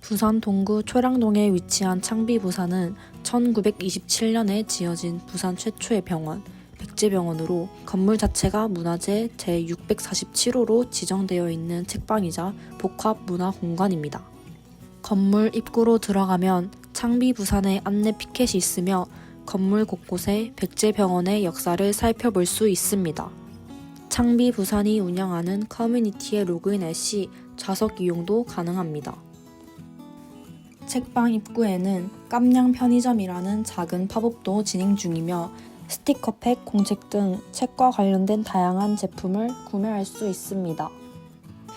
부산 동구 초량동에 위치한 창비부산은 1927년에 지어진 부산 최초의 병원, 백제병원으로 건물 자체가 문화재 제647호로 지정되어 있는 책방이자 복합 문화 공간입니다. 건물 입구로 들어가면 창비부산의 안내 피켓이 있으며 건물 곳곳에 백제병원의 역사를 살펴볼 수 있습니다. 창비 부산이 운영하는 커뮤니티에 로그인할 시 좌석 이용도 가능합니다. 책방 입구에는 깜냥 편의점이라는 작은 팝업도 진행 중이며 스티커팩, 공책 등 책과 관련된 다양한 제품을 구매할 수 있습니다.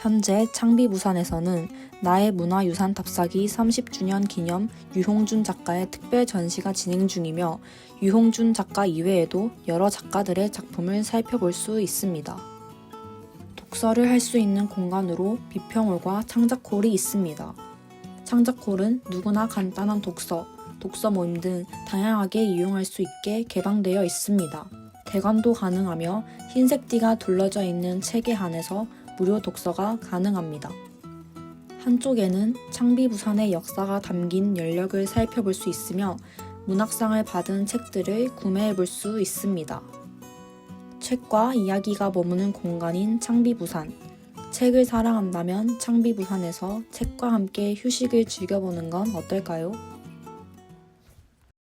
현재 창비부산에서는 나의 문화유산 답사기 30주년 기념 유홍준 작가의 특별 전시가 진행 중이며 유홍준 작가 이외에도 여러 작가들의 작품을 살펴볼 수 있습니다. 독서를 할 수 있는 공간으로 비평홀과 창작홀이 있습니다. 창작홀은 누구나 간단한 독서, 독서 모임 등 다양하게 이용할 수 있게 개방되어 있습니다. 대관도 가능하며 흰색 띠가 둘러져 있는 책에 한해서 무료 독서가 가능합니다. 한쪽에는 창비부산의 역사가 담긴 연력을 살펴볼 수 있으며 문학상을 받은 책들을 구매해 볼 수 있습니다. 책과 이야기가 머무는 공간인 창비부산. 책을 사랑한다면 창비부산에서 책과 함께 휴식을 즐겨보는 건 어떨까요?